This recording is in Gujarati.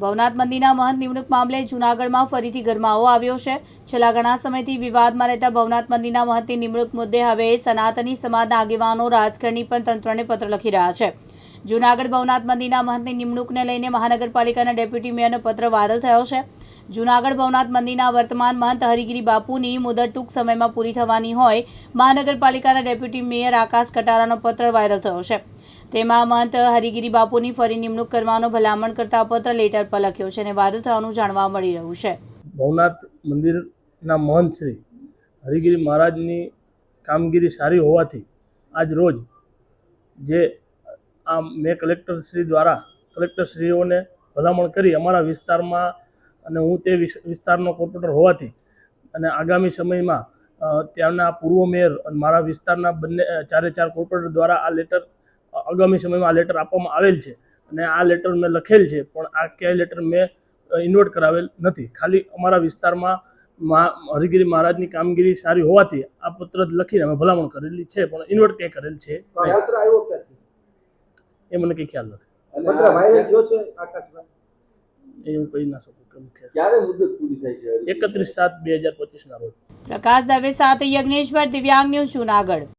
ભવનાથ મંદિરના મહંત નિમણૂક મામલે જૂનાગઢમાં ફરીથી ગરમાવો આવ્યો છે. છેલ્લા ઘણા સમયથી વિવાદમાં રહેતા ભવનાથ મંદિરના મહંતની નિમણૂક મુદ્દે હવે સનાતની સમાજના આગેવાનો, રાજકારણી પણ તંત્રને પત્ર લખી રહ્યા છે. જૂનાગઢ ભવનાથ મંદિરના મહંતની નિમણૂકને લઈને મહાનગરપાલિકાના ડેપ્યુટી મેયરનો પત્ર વાયરલ થયો છે. જૂનાગઢ ભવનાથ મંદિરના વર્તમાન મહંત હરિગીરી બાપુની મુદત ટૂંક સમયમાં પૂરી થવાની હોય, મહાનગરપાલિકાના ડેપ્યુટી મેયર આકાશ કટારાનો પત્ર વાયરલ થયો છે. તેમાં મહંત હરિગીરી બાપુની ફરી નિમણૂક કરવાનો ભલામણ કરતા પત્ર લેટર પર લખ્યો છે અને વાયરલ થવાનું જાણવા મળી રહ્યું છે. ભવનાથ મંદિરના મહંત શ્રી હરિગીરી મહારાજની કામગીરી સારી હોવાથી આજ રોજ જે આ મેં કલેક્ટર શ્રી દ્વારા કલેક્ટરશ્રીઓને ભલામણ કરી, અમારા વિસ્તારમાં અને હું તે વિસ- વિસ્તારનો કોર્પોરેટર હોવાથી અને આગામી સમયમાં ત્યાંના પૂર્વ મેયર અને મારા વિસ્તારના બંને ચારે ચાર કોર્પોરેટર દ્વારા આ લેટર આગામી સમયમાં આ લેટર આપવામાં આવેલ છે અને આ લેટર મેં લખેલ છે પણ આ ક્યાંય લેટર મેં ઇન્વર્ટ કરાવેલ નથી. ખાલી અમારા વિસ્તારમાં હરિગીરી મહારાજની કામગીરી સારી હોવાથી આ પત્ર લખીને અમે ભલામણ કરેલી છે પણ ઇન્વર્ટ ક્યાંય કરેલ છે એ મને કંઈ ખ્યાલ નથી. આકાશભાઈ કહી ના શકું કેમ કે. ક્યારે મુદત પૂરી થાય છે એકત્રીસ સાત બે હજાર પચીસના રોજ. પ્રકાશ દવે સાથે યજ્ઞેશ્વર દિવ્યાંગ ન્યૂઝ જૂનાગઢ.